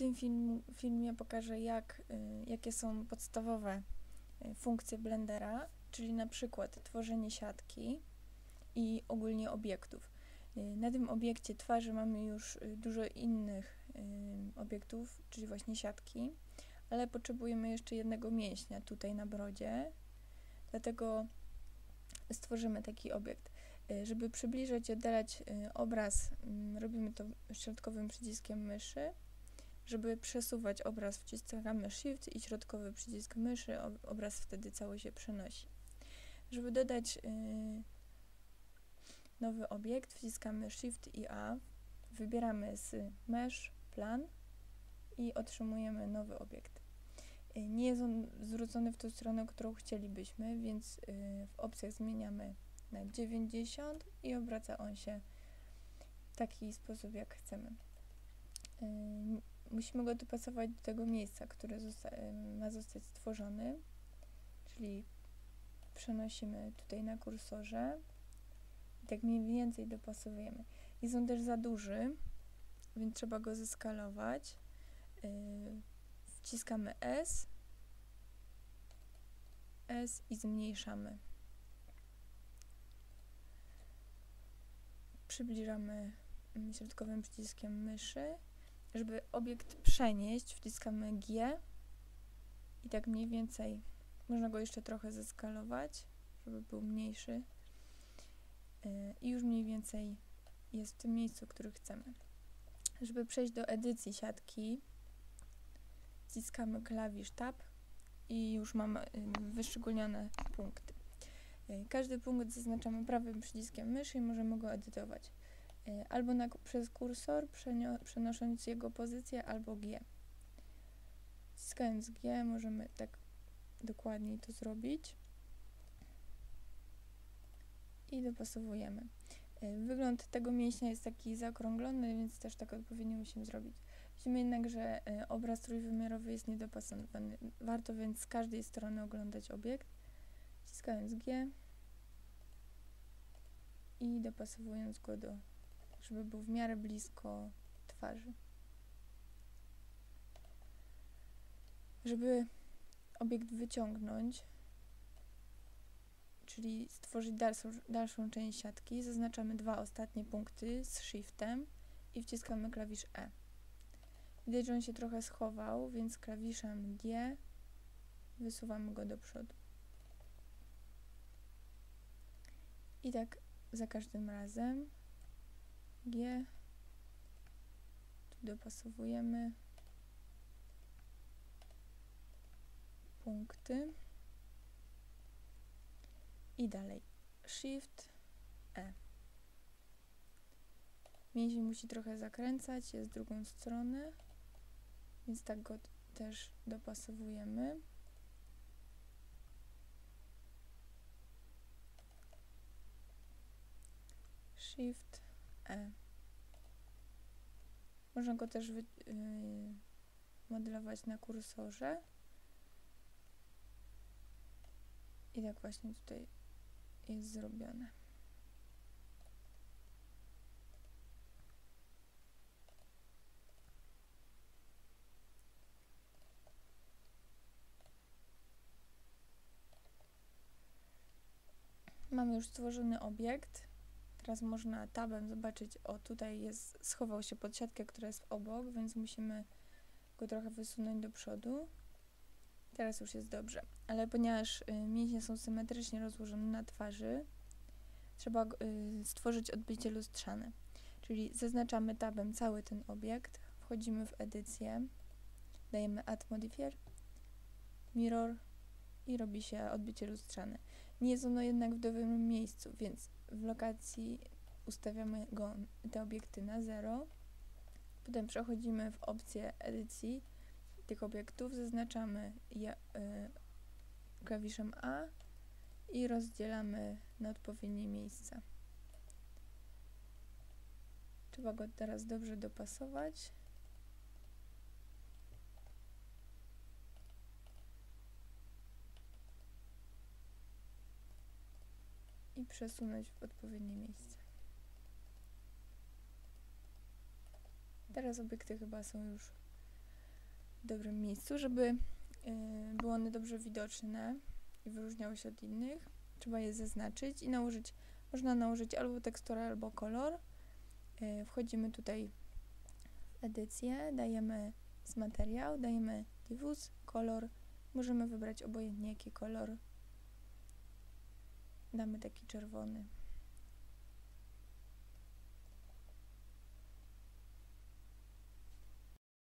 tym film, filmie pokażę, jak, y, jakie są podstawowe y, funkcje Blendera, czyli na przykład tworzenie siatki i ogólnie obiektów. Y, na tym obiekcie twarzy mamy już dużo innych obiektów, czyli właśnie siatki, ale potrzebujemy jeszcze jednego mięśnia tutaj na brodzie, dlatego stworzymy taki obiekt. Żeby przybliżać i oddalać obraz, mm, robimy to środkowym przyciskiem myszy żeby przesuwać obraz wciskamy Shift i środkowy przycisk myszy, obraz wtedy cały się przenosi. Żeby dodać yy, nowy obiekt, wciskamy Shift i A, wybieramy z Mesh Plan i otrzymujemy nowy obiekt. Yy, nie jest on zwrócony w tą stronę, którą chcielibyśmy, więc yy, w opcjach zmieniamy na 90 i obraca on się w taki sposób, jak chcemy. Musimy go dopasować do tego miejsca, które zosta ma zostać stworzony, czyli przenosimy tutaj na kursorze i tak mniej więcej dopasowujemy. Jest on też za duży, więc trzeba go zeskalować. Yy, wciskamy S, S i zmniejszamy. Przybliżamy środkowym przyciskiem myszy żeby obiekt przenieść, wciskamy G i tak mniej więcej można go jeszcze trochę zeskalować, żeby był mniejszy y, i już mniej więcej jest w tym miejscu, który chcemy. Żeby przejść do edycji siatki, wciskamy klawisz Tab i już mamy y, wyszczególnione punkty. Y, każdy punkt zaznaczamy prawym przyciskiem myszy i możemy go edytować. Y, albo na, przez kursor, przenosząc jego pozycję, albo G. Wciskając G możemy tak dokładniej to zrobić i dopasowujemy. Y, wygląd tego mięśnia jest taki zaokrąglony, więc też tak odpowiednio musimy zrobić. Widzimy jednak, że y, obraz trójwymiarowy jest niedopasowany. Warto więc z każdej strony oglądać obiekt, wciskając G i dopasowując go do żeby był w miarę blisko twarzy. Żeby obiekt wyciągnąć, czyli stworzyć dalszą, dalszą część siatki, zaznaczamy dwa ostatnie punkty z Shiftem i wciskamy klawisz E. Widać, że on się trochę schował, więc klawiszem G wysuwamy go do przodu. I tak za każdym razem G. Tu dopasowujemy punkty i dalej Shift E. Mięsień musi trochę zakręcać, jest drugą stronę, więc tak go też dopasowujemy. Shift E. Można go też wy, yy, modelować na kursorze. I tak właśnie tutaj jest zrobione. Mamy już stworzony obiekt. Teraz można tabem zobaczyć, o tutaj jest, schował się pod siatkę, która jest obok, więc musimy go trochę wysunąć do przodu. Teraz już jest dobrze, ale ponieważ y, mięśnie są symetrycznie rozłożone na twarzy, trzeba y, stworzyć odbicie lustrzane. Czyli zaznaczamy tabem cały ten obiekt, wchodzimy w edycję, dajemy Add Modifier, Mirror i robi się odbicie lustrzane. Nie jest ono jednak w dowolnym miejscu, więc w lokacji ustawiamy go, te obiekty na 0. Potem przechodzimy w opcję edycji tych obiektów, zaznaczamy je y, klawiszem A i rozdzielamy na odpowiednie miejsca. Trzeba go teraz dobrze dopasować. Przesunąć w odpowiednie miejsce. Teraz obiekty chyba są już w dobrym miejscu, żeby y, były one dobrze widoczne i wyróżniały się od innych. Trzeba je zaznaczyć i nałożyć, można nałożyć albo teksturę, albo kolor. Y, wchodzimy tutaj w edycję, dajemy z materiał, dajemy diffuse, kolor. Możemy wybrać obojętnie jaki kolor. Damy taki czerwony.